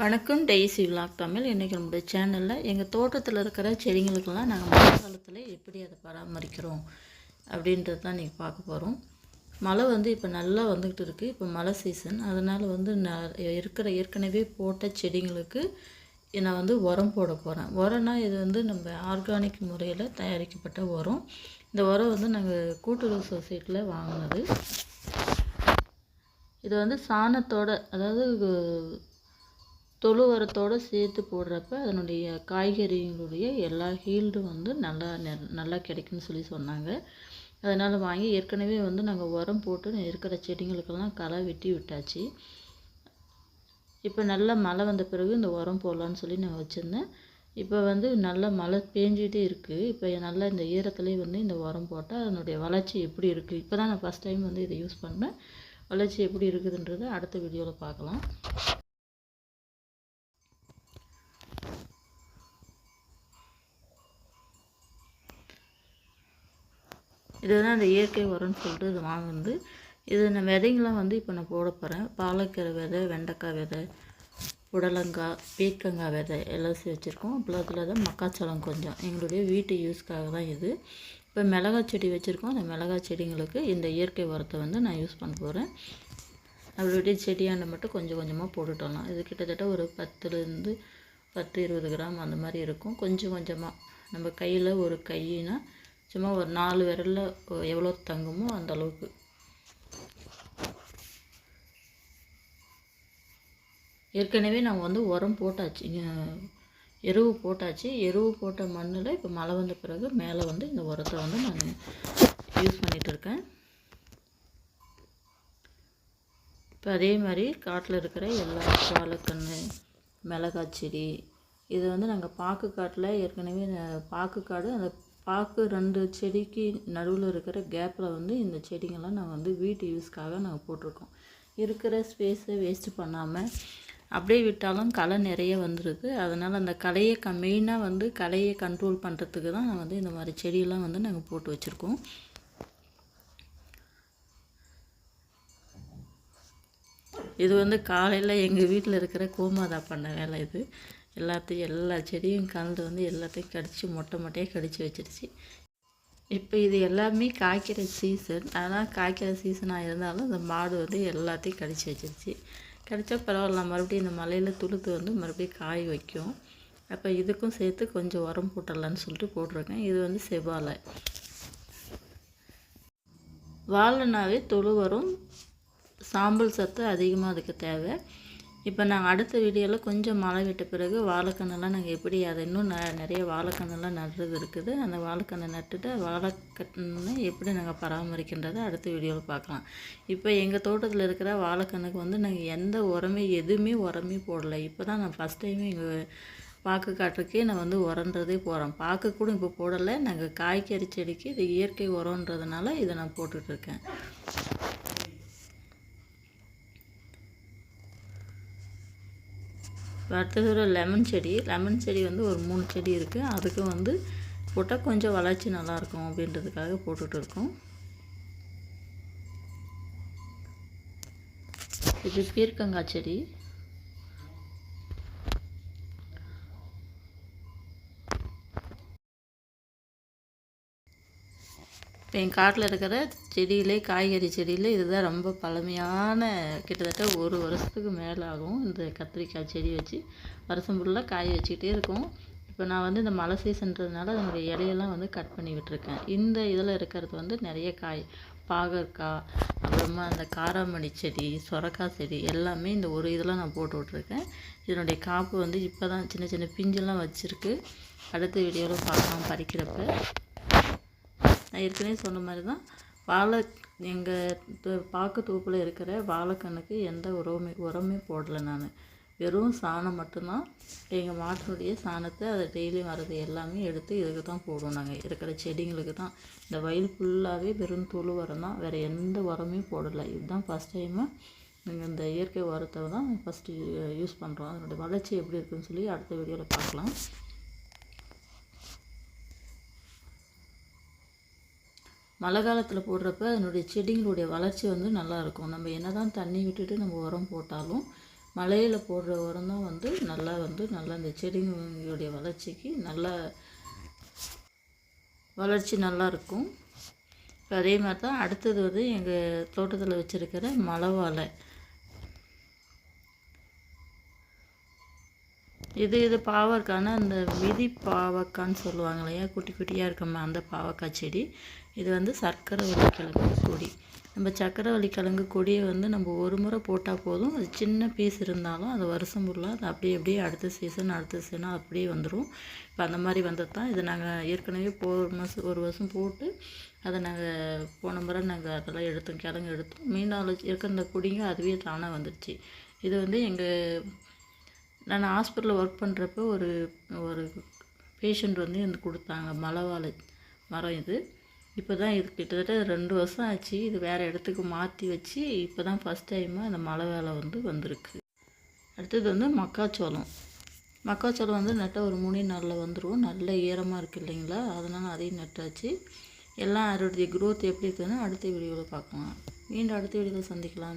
வணக்கம் daisy vlog Tamil. இன்றைக்கி நம்முடைய சேனலில் எங்கள் தோட்டத்தில் இருக்கிற செடிங்களுக்கெல்லாம் நாங்கள் மழை காலத்தில் எப்படி அதை பராமரிக்கிறோம் அப்படின்றது தான் நீங்கள் பார்க்க போகிறோம் மழை வந்து இப்போ நல்லா வந்துக்கிட்டு இருக்குது இப்போ மழை சீசன் அதனால் வந்து நான் இருக்கிற ஏற்கனவே போட்ட செடிங்களுக்கு நான் வந்து உரம் போட போகிறேன் உரம்னா இது வந்து நம்ம ஆர்கானிக் முறையில் தயாரிக்கப்பட்ட உரம். இந்த உரம் வந்து நாங்கள் கூட்டுறவு சொசைட்டியில் வாங்கினது. இது வந்து சாணத்தோட அதாவது தொழு உரத்தோடு சேர்த்து போடுறப்ப அதனுடைய காய்கறிகளுடைய எல்லா ஹீல்டும் வந்து நல்லா நெ நல்லா கிடைக்கும்னு சொல்லி சொன்னாங்க. அதனால் வாங்கி ஏற்கனவே வந்து நாங்கள் உரம் போட்டு இருக்கிற செடிங்களுக்கெல்லாம் களை வெட்டி விட்டாச்சு. இப்போ நல்லா மழை வந்த பிறகு இந்த உரம் போடலான்னு சொல்லி நான் வச்சுருந்தேன். இப்போ வந்து நல்லா மழை பேஞ்சிகிட்டே இருக்குது இப்போ நல்லா இந்த ஈரத்துலேயே வந்து இந்த உரம் போட்டால் அதனுடைய வளர்ச்சி எப்படி இருக்குது இப்போ தான் நான் ஃபஸ்ட் டைம் வந்து இதை யூஸ் பண்ணேன் வளர்ச்சி எப்படி இருக்குதுன்றதை அடுத்த வீடியோவில் பார்க்கலாம். இதுதான் அந்த இயற்கை உரம்னு சொல்லிட்டு இது வாங்குனது. இது நான் விதைங்களாம் வந்து இப்போ நான் போட போகிறேன் பாலக்கீரை விதை வெண்டைக்காய் விதை புடலங்காய் பீர்க்கங்காய் விதை எல்லாம் வச்சுருக்கோம். அப்புறம் அதில் தான் மக்காச்சோளம் கொஞ்சம். எங்களுடைய வீட்டு யூஸ்க்காக தான் இது. இப்போ மிளகாய் செடி வச்சுருக்கோம். அந்த மிளகாய் செடிங்களுக்கு இந்த இயற்கை உரத்தை வந்து நான் யூஸ் பண்ண போகிறேன் அவருடைய செடியாண்ட மட்டும் கொஞ்சம் கொஞ்சமாக போட்டுட்டோம்லாம் இது கிட்டத்தட்ட ஒரு பத்துலேருந்து பத்து இருபது கிராம் அந்த மாதிரி இருக்கும். கொஞ்சம் கொஞ்சமாக நம்ம கையில் ஒரு கையினால் சும்மா ஒரு நாலு விரலில் எவ்வளோ தங்குமோ அந்த அளவுக்கு. ஏற்கனவே நாங்கள் வந்து உரம் போட்டாச்சு. எருவு போட்டாச்சு. எருவு போட்ட மண்ணில் இப்போ மழை வந்த பிறகு மேலே வந்து இந்த உரத்தை வந்து நான் யூஸ் பண்ணிகிட்டு இருக்கேன். இப்போ அதே மாதிரி காட்டில் இருக்கிற எல்லா வாழைக்கன்று மிளகாய் செடி இது வந்து நாங்கள் பாக்கு காட்டில் ஏற்கனவே பாக்கு காடு அந்த பாக்கு ரெண்டு செடிக்கு நடுவில் இருக்கிற கேப்பில் வந்து இந்த செடிங்கெல்லாம் நாங்கள் வந்து வீட்டு யூஸ்க்காக நாங்கள் போட்டிருக்கோம். இருக்கிற ஸ்பேஸை வேஸ்ட்டு பண்ணாமல் அப்படியே விட்டாலும் களை நிறைய வந்துடுது அதனால் அந்த கலையை க மெயினாக வந்து களையை கண்ட்ரோல் பண்ணுறதுக்கு தான் நான் வந்து இந்த மாதிரி செடியெல்லாம் வந்து நாங்கள் போட்டு வச்சுருக்கோம். இது வந்து காலையில் எங்கள் வீட்டில் இருக்கிற கோமாதா பண்ண வேலை இது. எல்லாத்தையும் எல்லா செடியும் கலந்து வந்து எல்லாத்தையும் கடித்து மொட்டை மொட்டையாக கடித்து வச்சிருச்சு. இப்போ இது எல்லாமே காய்க்கிற சீசன் ஆனால் காய்க்கிற சீசனாக இருந்தாலும் இந்த மாடு வந்து எல்லாத்தையும் கடித்து வச்சிருச்சு. கடித்தா பரவாயில்ல மறுபடியும் இந்த மலையில் துளுத்து வந்து மறுபடியும் காய் வைக்கும். அப்போ இதுக்கும் சேர்த்து கொஞ்சம் உரம் போட்டுடலான்னு சொல்லிட்டு போட்டிருக்கேன். இது வந்து செவ்வாழை. வாழைனாவே தொழு வரும் சாம்பல் சத்து அதிகமாக அதுக்கு தேவை. இப்போ நாங்கள் அடுத்த வீடியோவில் கொஞ்சம் மழை விட்ட பிறகு வாழைக்கண்ணெல்லாம் நாங்கள் எப்படி அதை இன்னும் ந நிறைய வாழைக்கண்ணெல்லாம் நடுறது இருக்குது. அந்த வாழைக்கண்ணை நட்டுட்டு வாழைக்கண்ணை எப்படி நாங்கள் பராமரிக்கின்றதை அடுத்த வீடியோவில் பார்க்கலாம். இப்போ எங்கள் தோட்டத்தில் இருக்கிற வாழைக்கண்ணுக்கு வந்து நாங்கள் எந்த உரமே எதுவுமே உரமே போடலை. இப்போ தான் நான் ஃபஸ்ட் டைமே எங்கள் பாக்கு காட்டுக்கே நான் வந்து உரன்றதே போகிறோம் பாக்கு கூட இப்போ போடலை. நாங்கள் காய்கறி செடிக்கு இது இயற்கை உரன்றதுனால இதை நான் போட்டுட்ருக்கேன் அடுத்தது ஒரு லெமன் செடி. லெமன் செடி வந்து ஒரு மூணு செடி இருக்குது அதுக்கு வந்து போட்டால் கொஞ்சம் வளர்ச்சி நல்லாயிருக்கும் அப்படின்றதுக்காக போட்டுட்டு இருக்கோம். இது பீர்க்கங்காய் செடி. இப்போ என் காட்டில் இருக்கிற செடியிலே காய்கறி செடியில் இதுதான் ரொம்ப பழமையான கிட்டத்தட்ட ஒரு வருஷத்துக்கு மேலே ஆகும் இந்த கத்திரிக்காய் செடி வச்சு. வருஷம் ஃபுல்லாக காய் வச்சுக்கிட்டே இருக்கும். இப்போ நான் வந்து இந்த மழை சீசன்றதுனால அதனுடைய இலையெல்லாம் வந்து கட் பண்ணி விட்டுருக்கேன். இந்த இதில் இருக்கிறது வந்து நிறைய காய் பாகற்காய் அப்புறமா அந்த காராமணி செடி சொரக்காய் செடி எல்லாமே இந்த ஒரு இதில் நான் போட்டு விட்ருக்கேன் இதனுடைய காப்பு வந்து இப்போ தான் சின்ன சின்ன பிஞ்செல்லாம் வச்சுருக்கு. அடுத்த வீடியோவில் பார்க்கலாம் பறிக்கிறப்ப. நான் ஏற்கனவே சொன்ன மாதிரி தான் வாழை எங்கள் பாக்கு தோப்பில் இருக்கிற வாழைக்கண்ணுக்கு எந்த உரமே உரமே போடலை நான். வெறும் சாணம் மட்டும்தான். எங்கள் மாட்டினுடைய சாணத்தை அதை டெய்லியும் வர்றது எல்லாமே எடுத்து இதுக்கு தான் போடுவோம் நாங்கள் இருக்கிற செடிங்களுக்கு தான். இந்த வயல் ஃபுல்லாகவே வெறும் தூள் உரம் தான். வேறு எந்த உரமே போடலை. இதுதான் ஃபஸ்ட் டைமு நீங்கள் இந்த இயற்கை உரத்தை தான் ஃபஸ்ட்டு யூஸ் பண்ணுறோம் அதனுடைய வளர்ச்சி எப்படி இருக்குதுன்னு சொல்லி அடுத்த வீடியோவில் பார்க்கலாம். மழை காலத்தில் போடுறப்ப அதனுடைய செடிங்களுடைய வளர்ச்சி வந்து நல்லாயிருக்கும் நம்ம என்ன தான் தண்ணி விட்டுட்டு நம்ம உரம் போட்டாலும் மலையில் போடுற உரம் தான் வந்து நல்லா வந்து நல்லா அந்த செடிங்களுடைய வளர்ச்சிக்கு நல்லா வளர்ச்சி நல்லா இருக்கும். அதே மாதிரி தான் அடுத்தது வந்து எங்கள் தோட்டத்தில் வச்சுருக்கிற மலை வாழை. இது இது பாவக்காய்னா அந்த விதி பாவக்கான்னு சொல்லுவாங்க இல்லையா? குட்டி குட்டியாக இருக்குமே அந்த பாவக்காய் செடி. இது வந்து சர்க்கரை வள்ளிக்கிழங்கு கொடி. நம்ம சர்க்கரை வள்ளிக்கிழங்கு கொடியை வந்து நம்ம ஒரு முறை போட்டால் போதும். அது சின்ன பீஸ் இருந்தாலும் அது வருஷம் ஃபுல்லாக அது அப்படியே அப்படியே அடுத்த சீசன் அடுத்த சீசனாக அப்படியே வந்துடும் இப்போ அந்த மாதிரி வந்தது தான் இதை நாங்கள் ஏற்கனவே போ ஒரு மாதம் ஒரு வருஷம் போட்டு அதை நாங்கள் போன முறை நாங்கள் அதெல்லாம் எடுத்தோம் கிழங்கு எடுத்தோம். மீனால் இருக்க அந்த கொடிங்க அதுவே தானாக வந்துடுச்சு இது வந்து எங்கள் நான் ஹாஸ்பிட்டலில் ஒர்க் பண்ணுறப்ப ஒரு ஒரு பேஷண்ட் வந்து எனக்கு கொடுத்தாங்க. மலை மரம் இது. இப்போ தான் இது கிட்டத்தட்ட ரெண்டு வருஷம் ஆச்சு. இது வேறு இடத்துக்கு மாற்றி வச்சு இப்போ தான் ஃபஸ்ட் டைமாக அந்த மலை வேலை வந்து வந்திருக்கு. அடுத்தது வந்து மக்காச்சோளம். மக்காச்சோளம் வந்து நட்டால் ஒரு மூணு நாளில் வந்துடும் நல்ல ஈரமாக இருக்குது இல்லைங்களா? அதனால் அதையும் நட்டாச்சு. எல்லாம் அதோடைய க்ரோத் எப்படி இருக்குதுன்னு அடுத்த வீடியோவில் பார்க்கலாம். மீண்டும் அடுத்த வீடியோவில் சந்திக்கலாம்.